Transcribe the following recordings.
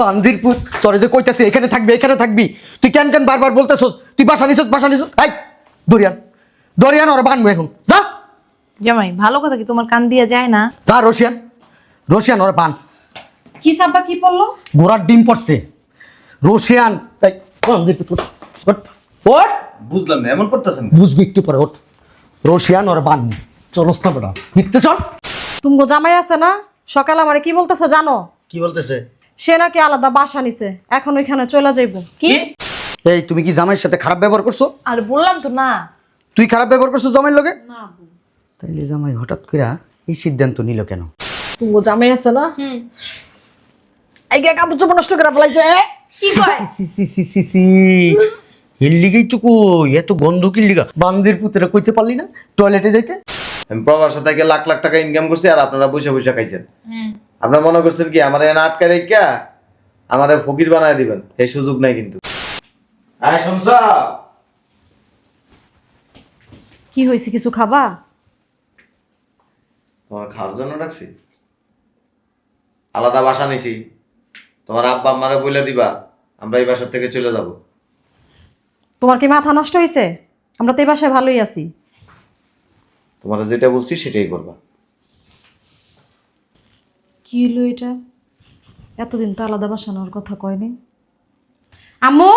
বান্দির পুত তোরে যে কইতাছি এখানে থাকবি এখানে থাকবি। তুই কেন কেন বারবার বলতেছস? তুই বাসা নিছস বাসা নিছস। হাই দরিয়ান দরিয়ান ওরা বানবো এখন। যা। জামাই ভালো কথা কি তোমার কান দিয়া যায় না? যা রশিয়ান। রশিয়ান ওরা বান। কি সাব্বা কি পড়ল? গোড়ার ডিম পড়ছে। রশিয়ান এই, বান্দির পুত, ওঠ। বুঝলাম না এমন করতেছেন বুঝবি একটু পরে ওঠ। রশিয়ান ওরা বান। চলস না বেটা মিথ্যে চল। তুমি জামাই আছে না? সকালে আমারে কি বলতেছে জানো? কি বলতেছে? সে নাকি আলাদা বাসা নিছে এখন ওইখানে চলে যাইব। কি? এই তুমি কি জামাইয়ের সাথে খারাপ ব্যবহার করছ? আর বললাম তো না। তুই খারাপ ব্যবহার করছ জামাইয়ের লগে? না তাইলে জামাই হঠাৎ করে এই সিদ্ধান্ত নিল কেন? তুমি জামাই আছে না? এই গে কাপড় চোপড় নষ্ট করে ফেলাইছে কি করে সি সি সি সি সি এর লিগেই তো কই এত গন্ধ কি লিগা বান্দির পুত্রে কইতে পারলি না টয়লেটে যাইতে? আমি প্রবাসে থেকে লাখ লাখ টাকা ইনকাম করছি আর আপনারা বসে বসে খাইছেন। আপনারা মনে করছেন কি আমার এনে আটকা রেখা আমার ফকির বানায় দিবেন। এই সুযোগ নাই কিন্তু। শুনছ? কি হয়েছে কিছু খাবা? তোমার খাওয়ার জন্য রাখছি আলাদা বাসা নিছি। তোমার আব্বা আম্মারে বলে দিবা আমরা এই বাসার থেকে চলে যাব। তোমার কি মাথা নষ্ট হয়েছে? আমরা তো এই বাসায় ভালোই আছি। তোমার যেটা বলছি সেটাই করবা। কি হলো এটা? এতদিন তো আলাদা বাসা নেওয়ার কথা কয়নি আম্মু!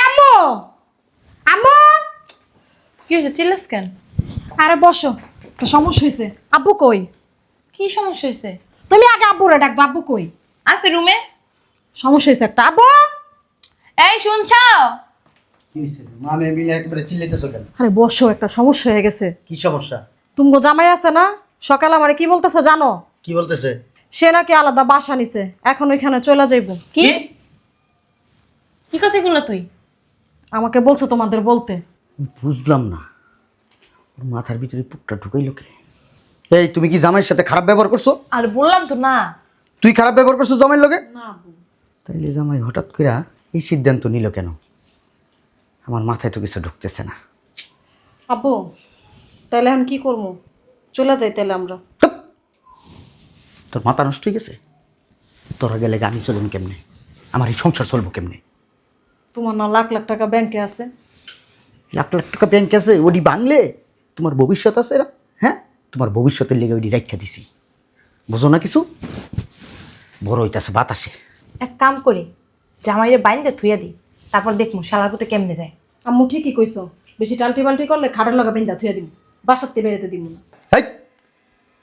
আম্মু! আম্মু! কি হয়েছে চিল্লাস কেন? আরে বসো। একটা সমস্যা হয়েছে আব্বু কই? কি সমস্যা হয়েছে তুমি আগে আব্বুরে ডাকবা আব্বু কই? আছে রুমে? সমস্যা হয়েছে একটা। আব্বু! এই শুনছ? কি হইছে? মামে মিলে একেবারে চিল্লাইতেছো কেন? আরে বসো একটা সমস্যা হয়ে গেছে। কি সমস্যা? তুমি জামাই আছে না? সকালে আমারে কি বলতেছে জানো? কি বলতেছে? সে নাকি আলাদা বাসা নিছে এখন ওইখানে চলে যাইব। কি? কি? কাছে এগুলো তুই? আমাকে বলছো তোমাদের বলতে। বুঝলাম না। ওর মাথার ভিতরে পুকটা ঢুকাই কে? এই তুমি কি জামাইয়ের সাথে খারাপ ব্যবহার করছ? আর বললাম তো না। তুই খারাপ ব্যবহার করছ জামাইয়ের লগে? না তাইলে জামাই হঠাৎ করে এই সিদ্ধান্ত নিল কেন? আমার মাথায় তো কিছু ঢুকতেছে না। আব্বু তাহলে এখন কি করব? চলে যাই তাহলে আমরা। তোর মাথা নষ্ট হয়ে গেছে? তোরা গেলে আমি চলুন কেমনে? আমার এই সংসার চলবো কেমনে? তোমার না লাখ লাখ টাকা ব্যাংকে আছে। লাখ লাখ টাকা ব্যাংক আছে ওডি বাংলে তোমার ভবিষ্যৎ আছে এরা। হ্যাঁ? তোমার ভবিষ্যতের লেগে ওডি রাখা দিছি। বুঝো না কিছু? বড় হইতাছে বাতাসে। এক কাম করি জামাইরে বাইন্দে থুইয়া দিই তারপর দেখমু শালার পুতে কেমনে যায়। আম্মু ঠিকই কইছো বেশি টালটি বাল্টি করলে খাটার লগা বিন্দা থুয়া দিব বাসাতে বেরোতে দিব না। হেই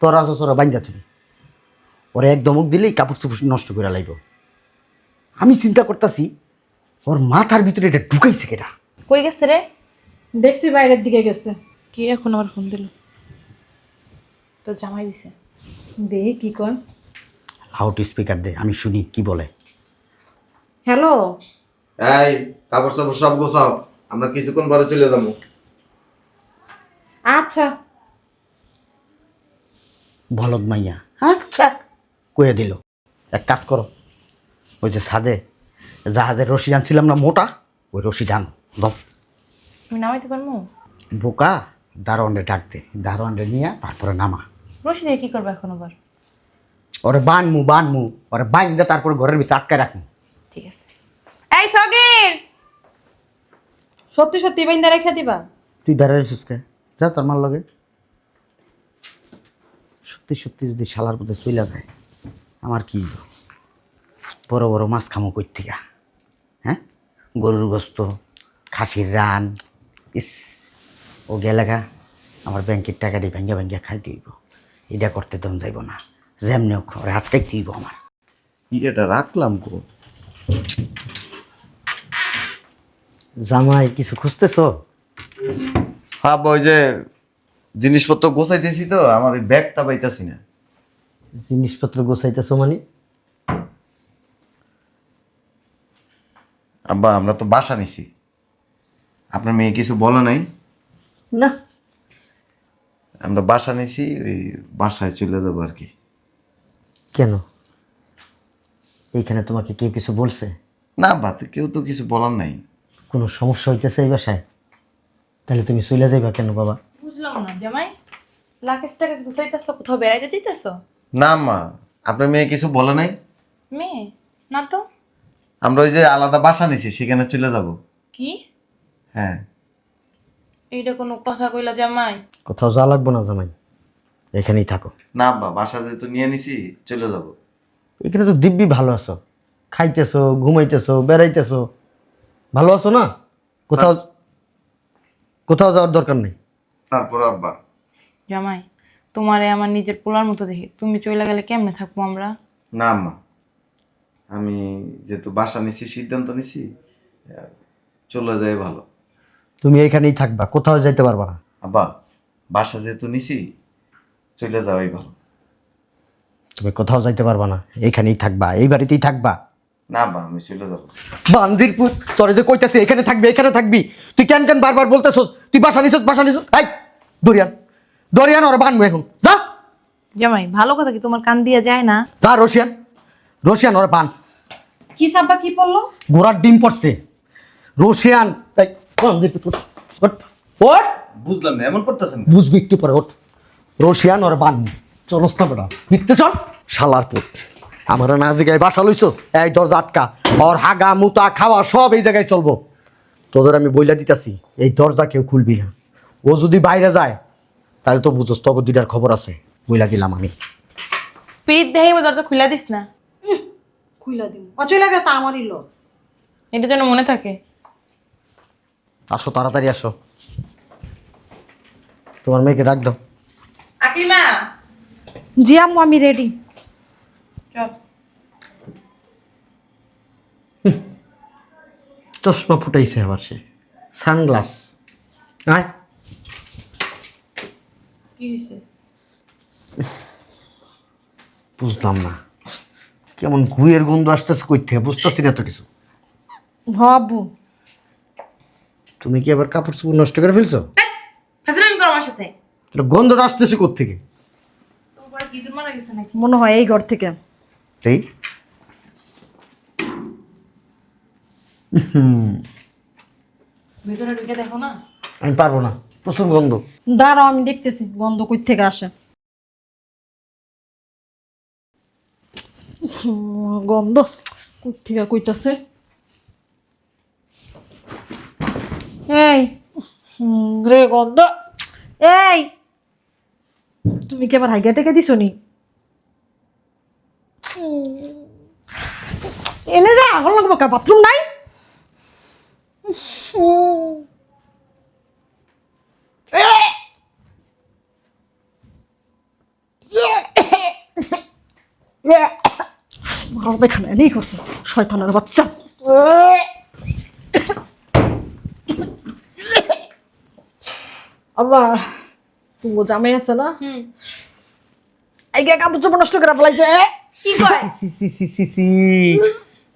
তোরা তোরা বাইন্দা তুমি ওরে এক দমক দিলেই কাপড় চোপড় নষ্ট করে লাইব। আমি চিন্তা করতেছি ওর মাথার ভিতরে এটা ঢুকাইছে কেটা কই গেছে রে? দেখছি বাইরের দিকে গেছে। কি এখন আমার ফোন দিল? তোর জামাই দিছে। দেখি কি কয় লাউড স্পিকার দে আমি শুনি কি বলে। হ্যালো? এই কাপড় চাপড় সব গোছাও আমরা কিছুক্ষণ পরে চলে যাব। আচ্ছা। বলদ মাইয়া আচ্ছা কয়ে দিল এক কাজ করো ওই যে ছাদে জাহাজের রশি আনছিলাম না মোটা ওই রশি টান দম আমি নামাইতে পারব বোকা দারোয়ানরে ডাক দে দারোয়ানরে নিয়ে তারপরে নামা। রশি দিয়ে কি করব এখন আবার? ওরে বানমু বানমু ওরে বাইন দে তারপরে ঘরের ভিতরে আটকায় রাখমু। ঠিক আছে। এই সগির সত্যি সত্যি বাইন্দা রেখে দিবা? তুই দাঁড়ায় রয়েছিস কে? যা তোর মার লগে। সত্যি সত্যি যদি শালার মধ্যে চইলা যায় আমার কি বড় বড় মাছ খামো কই থেকে? হ্যাঁ? গরুর গোস্ত খাসির রান ইস ও গেলেগা আমার ব্যাংকের টাকাটি ভেঙ্গে ভেঙ্গে খাই দিব। এটা করতে দম যাইব না যেমনি হোক ওরে হাতটাই দিব আমার। এটা রাখলাম কো? জামাই কিছু খুঁজতেছ? হ্যাঁ ওই যে জিনিসপত্র গোছাইতেছি তো আমার ওই ব্যাগটা পাইতাছি না। জিনিসপত্র গোছাইতেছো মানে? আব্বা আমরা তো বাসা নিছি। আপনার মেয়ে কিছু বলে নাই? না। আমরা বাসা নিছি ওই বাসায় চলে যাব আর কি। কেন? এইখানে তোমাকে কেউ কিছু বলছে? না বাতে কেউ তো কিছু বলার নাই। কোনো সমস্যা হইতেছে এই বাসায়? তাহলে তুমি চলে যাইবা কেন বাবা? বুঝলাম না জামাই। লাকেশ টাকেশ গুছাইতেছ কোথাও বেড়াইতে দিতেছ না মা আপনার মেয়ে কিছু বলে নাই? মেয়ে? না তো? আমরা ওই যে আলাদা বাসা নিছি সেখানে চলে যাব। কি? হ্যাঁ। এইটা কোনো কথা কইলা জামাই? কোথাও যা লাগবো না জামাই এখানেই থাকো। না আব্বা বাসা যেহেতু নিয়ে নিছি চলে যাব। এখানে তো দিব্যি ভালো আছো খাইতেছো ঘুমাইতেছো বেড়াইতেছো। ভালো আছো না? কোথাও কোথাও যাওয়ার দরকার নেই। তারপর আব্বা। জামাই তোমারে আমার নিজের পোলার মতো দেখি। তুমি চলে গেলে কেমনে থাকব আমরা? না আম্মা আমি যেহেতু বাসা নিছি সিদ্ধান্ত নিছি আহ, চলে যায় ভালো। তুমি এইখানেই থাকবা কোথাও যাইতে পারবা না। আব্বা বাসা যেহেতু নিছি চলে যাওয়াই ভালো। তুমি কোথাও যাইতে পারবা না এইখানেই থাকবা এই বাড়িতেই থাকবা। না আব্বা আমি চলে যাব। বান্দির পুত তোরে যে কইতাছি এখানে থাকবি এখানে থাকবি। তুই কেন কেন বারবার বলতেছস? তুই বাসা নিছস বাসা নিছস। এই দরিয়ান দরিয়ান ওরা বানবো এখন। যা। জামাই ভালো কথা কি তোমার কান দিয়ে যায় না? যা রশিয়ান। রশিয়ান ওরা বান। কি সাব্বা কি পড়ল? ঘোড়ার ডিম পড়ছে। রশিয়ান এই বান্দির পুত ওঠ ওঠ। বুঝলাম না এমন করতেছেন বুঝবি একটু পরে ওঠ। রশিয়ান ওরা বান। চলস না বেটা মিথ্যে চল। শালার পুত। আমার না জায়গায় বাসা লইছস? এই দরজা আটকা। ওর হাগা মুতা খাওয়া সব এই জায়গায় চলবো। তোদের আমি বইলা দিতাছি এই দরজা কেউ খুলবি না। ও যদি বাইরে যায় তাহলে তো বুঝোস তবে দুইটার খবর আছে। বইলা দিলাম আমি। পিঠ দেখাই দরজা খুলে দিস না? খুইলা দিম। অচই লাগে তা আমারই লস। এটা যেন মনে থাকে। আসো তাড়াতাড়ি আসো। তোমার মেয়েকে ডাক দাও। আকলিমা জি আম্মু আমি রেডি চশমা ফুটাইছে আবার সে। সানগ্লাস। আয়। বুঝলাম না। কেমন গুয়ের গন্ধ আসতেছে কই থেকে? বুঝতেছি না তো কিছু। আব্বু তুমি কি আবার কাপড় চোপড় নষ্ট করে ফেলছো? হাসিনা আমি করো আমার সাথে গন্ধটা আসতেছে কোথেকে তোমার কি মারা গেছে নাকি? মনে হয় এই ঘর থেকে। এই হুম, ভিতরে ঢুকে দেখো না? আমি পারব না প্রচুর গন্ধ। দাঁড়াও আমি দেখতেছি গন্ধ কই থেকে আসে। হুম, গন্ধ কই থেকে কইতাছে। এই হুম, রে গন্ধ। এই তুমি কি আবার হাইগা টেকে দিছো নি? এনে যা আগুন লাগবো কা? বাথরুম নাই। মারার পায়খানা এনেই করছে শয়তানের বাচ্চা। আল্লাহ তুমি জামাই আছে না? এই কাপড় চোপড় নষ্ট করে ফেলাইছে কি করে সি সি সি সি সি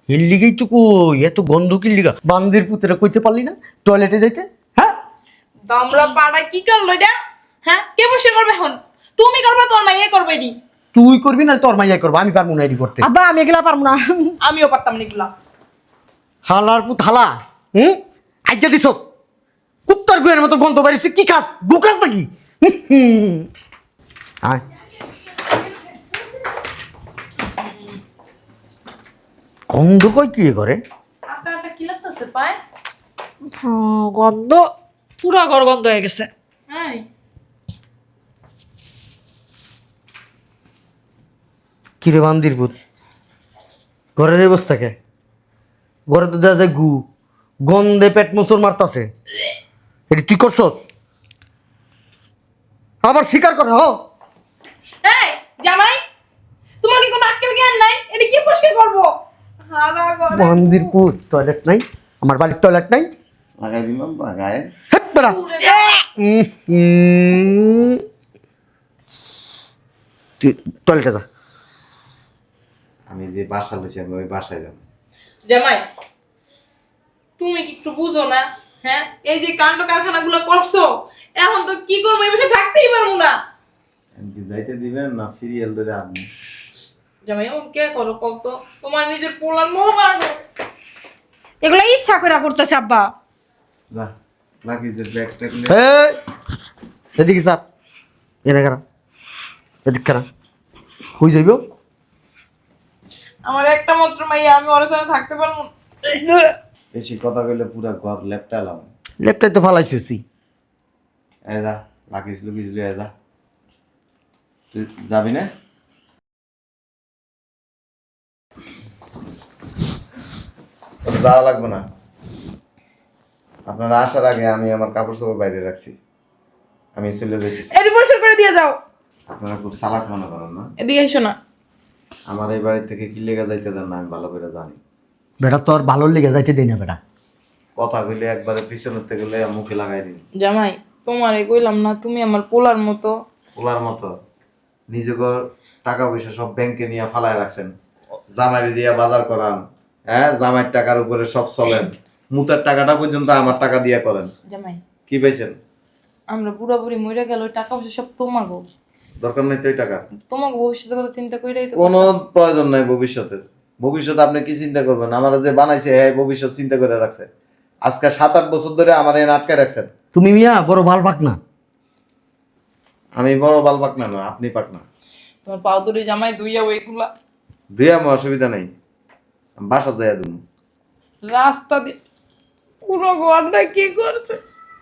এর লিগেই তো কই এত গন্ধ কি লিগা? বান্দির পুতেরা কইতে পারলি না? টয়লেটে যাইতে? হ্যাঁ? দামরা পাড়ায় কি করল এটা? হ্যাঁ? কে বসে করবে এখন? তুমি করবে তোমার মাইয়ে করবে এটি। তুই করবি না তোর মাইয়া করব আমি পারব না এডি করতে। আব্বা আমি এগুলা পারব না। আমিও পারতাম না এগুলা। হালার পুত হালা হুম? আজ্ঞা দিছস? কুত্তার গুয়ের মতো গন্ধ বাড়িছে কি খাস? গু খাস নাকি? আয়। গন্ধ কই কি করে গন্ধ। পুরা ঘর গন্ধ হয়ে গেছে। কিরে বান্দির পুত ঘরের অবস্থাকে ঘরে তো দেখা যায় গু গন্ধে পেট মুসর মারতাছে। এটা কি করছস? আবার স্বীকার করে হ এই জামাই তোমার কি কোনো আক্কেল জ্ঞান নাই এটা কি পরিষ্কার করব পুত টয়লেট নাই আমার বাড়ির টয়লেট নাই। লাগাই দিলাম বা হেট বেড়া। উম, উম। তুই টয়লেটে যা। আমি যে বাসা লইছি আমি ওই বাসায় যাব। জামাই তুমি কি একটু বুঝো না হ্যাঁ? এই যে কাণ্ড কারখানাগুলো করছ এখন তো কি করব? এই বসে থাকতেই পারব না। আমি কি যাইতে দিবেন না সিরিয়াল ধরে আপনি জামাই এমন কে করো কত তোমার নিজের পোলার মোহ মারা। এগুলো ইচ্ছা করে করতেছে আব্বা। যা বাকি যে ব্যাগ ট্যাগ এই, এদিকে স্যার এনে খারাপ এদিক খারাপ যাইব? আমার একটা মাত্র মাইয়া আমি ওর সাথে থাকতে পারব না। বেশি কথা কইলে পুরা ঘর লেপটালাম লেপটাই তো এ যা লাকিস লুকিস লিয়ে যা। তুই যাবি না? যাওয়া লাগবে না। আপনারা আসার আগে আমি আমার কাপড় চোপড় বাইরে রাখছি। আমি চলে যেতেছি এটি পরিষ্কার করে দিয়ে যাও। আপনারা খুব চালাক মনে করেন না? এদিকে এসো না। আমার এই বাড়ি থেকে কি লেগে যাইতে দেন না আমি ভালো করে জানি। বেটা তোর ভালোর লেগে যাইতে দেই না বেটা। কথা কইলে একবারে পিছনের থেকে লইয়া মুখে লাগাই দিন। জামাই তোমারে কইলাম না তুমি আমার পোলার মতো। পোলার মতো। নিজেকে টাকা পয়সা সব ব্যাংকে নিয়ে ফালায় রাখছেন। জামাই দিয়ে বাজার করান। হ্যাঁ জামাইয়ের টাকার উপরে সব চলেন। মুতের টাকাটা পর্যন্ত আমার টাকা দিয়ে করেন। জামাই। কি পেয়েছেন আমরা বুড়া বুড়ি মরে গেল ওই টাকা পয়সা সব তোমাগো। দরকার নেই তো এই টাকা তোমাকে ভবিষ্যতের কথা চিন্তা কইরাই তো কোনো প্রয়োজন নাই ভবিষ্যতের। ভবিষ্যৎ আপনি কি চিন্তা করবেন? আমার যে বানাইছে হ্যাঁ ভবিষ্যৎ চিন্তা করে রাখছে। আজকে সাত আট বছর ধরে আমার এনে আটকে রাখছেন। তুমি মিয়া বড় ভালো পাক না। আমি বড় বাল পাক না আপনি পাক না। তোমার পাও ধরে জামাই দুইয়া ওইগুলা। দুই আমার অসুবিধা নেই। বাসা রাস্তা দিয়ে পুরো ঘরটা কি করছে?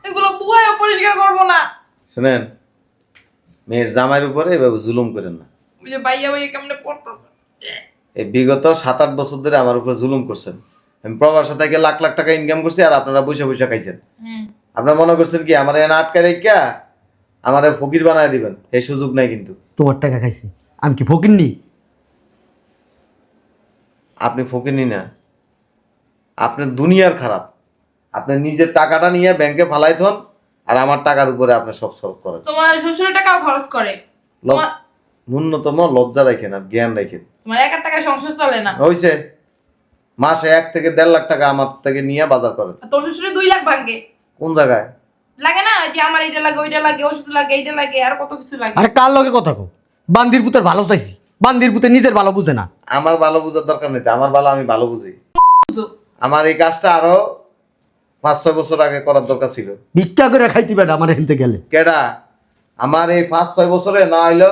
এগুলো বুয়ায় পরিষ্কার করব না। শুনেন মেয়ের জামাইয়ের উপরে এভাবে জুলুম করেন না। ওই যে বাইয়া বাইয়া কেমনে পড়তেছে? এই বিগত সাত আট বছর ধরে আমার উপরে জুলুম করছেন। আমি প্রবাসে থেকে লাখ লাখ টাকা ইনকাম করছি আর আপনারা বসে বসে খাইছেন। আপনারা মনে করছেন কি আমার এনে আটকে রেখা আমার ফকির বানায় দিবেন? এই সুযোগ নাই কিন্তু। তোমার টাকা খাইছি। আমি কি ফকির নি? আপনি ফকিরনি না। আপনি দুনিয়ার খারাপ। আপনি নিজের টাকাটা নিয়ে ব্যাংকে ফালাই থন আর আমার টাকার উপরে আপনি সব সলভ করেন। তোমার শ্বশুরের টাকাও খরচ করে। ন্যূনতম লজ্জা রাখেন আর জ্ঞান রাখেন। তোমার একার টাকায় সংসার চলে না। হয়েছে মাসে এক থেকে দেড় লাখ টাকা আমার থেকে নিয়ে বাজার করেন। তোর শ্বশুরে দুই লাখ ভাঙ্গে কোন জায়গায়? লাগে না যে আমার এটা লাগে ওইটা লাগে ওষুধ লাগে এইটা লাগে আর কত কিছু লাগে। আরে কার লগে কথা কো বান্দির পুতের ভালো চাইছি। বান্দির পুতে নিজের ভালো বুঝে না। আমার ভালো বুঝার দরকার নেই তো, আমার ভালো আমি ভালো বুঝি। বুঝো। আমার এই কাজটা আরও পাঁচ ছয় বছর আগে করার দরকার ছিল। ভিক্ষা করে খাইতে বেটা আমার হেনতে গেলে। কেডা? আমার এই পাঁচ ছয় বছরে না হইল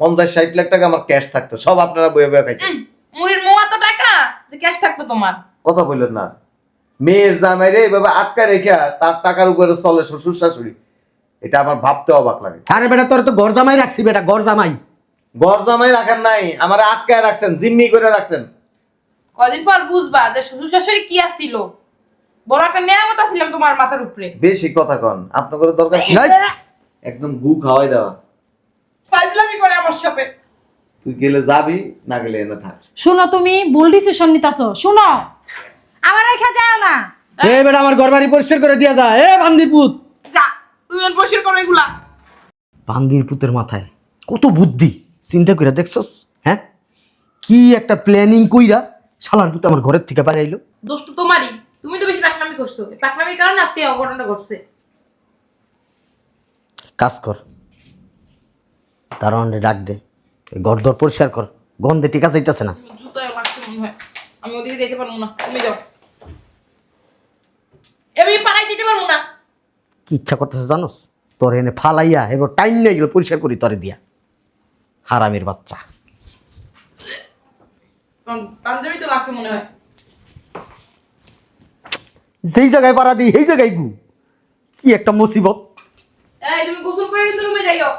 পঞ্চাশ ষাট লাখ টাকা আমার ক্যাশ থাকতো। সব আপনারা বয়ে বয়ে খাইছেন। মুড়ির মোয়া তো টাকা যে ক্যাশ থাকতো তোমার। কথা বললেন না। মেয়ের জামাই রে এইভাবে আটকা রেখে তার টাকার উপরে চলে শ্বশুর শাশুড়ি। এটা আমার ভাবতে অবাক লাগে। আরে বেটা তোর তো ঘর জামাই রাখছি বেটা ঘর জামাই। ঘর জামাই রাখেন নাই আমার আটকায় রাখছেন জিম্মি করে রাখছেন। কদিন পর বুঝবা যে শ্বশুর শাশুড়ি কি আসছিল বড় একটা নিয়ামত আসছিলাম তোমার মাথার উপরে। বেশি কথা কন আপনার করে দরকার কি? এই, একদম গু খাওয়াই দেওয়া। ফাজলামি করে আমার সাথে। তুই গেলে যাবি না গেলে এনে থাক। শুনো তুমি ভুল ডিসিশন নিতাছো। শুনো আমার রেখে যাও না। এ বেটা আমার ঘর বাড়ি পরিষ্কার করে দিয়া যা। এ বান্দির পুত যা তুমি পরিষ্কার করো এগুলা। বান্দির পুতের মাথায় কত বুদ্ধি! চিন্তা কইরা দেখছস? হ্যাঁ? কি একটা প্ল্যানিং কইরা শালার পুত আমার ঘরের থেকে বাইরে আইলো? দোষ তো তোমারই। তুমি তো বেশি পাকনামি করছ। পাকনামির কারণে আজকে এই অঘটনটা ঘটছে। কাজ কর। কারণ ডাক দে। এই ঘর দর পরিষ্কার কর। গন্ধে টিকা যাইতেছে না। জুতোয় লাগছে মনে হয়। আমি ওদিকে যেতে পারব না। তুমি যাও। আমি পাড়ায় দিতে পারব না। কি ইচ্ছা করতেছে জানোস? তোর এনে ফালাইয়া এবার টাইম নিয়ে গেলে পরিষ্কার করি তরে দিয়া। হারামির বাচ্চা। সেই পাঞ্জাবি তো লাগছে মনে হয়। যেই জায়গায় পাড়া দিই সেই জায়গায় গু। কি একটা মুসিবত। এই তুমি গোসল করে রুমে যাইও।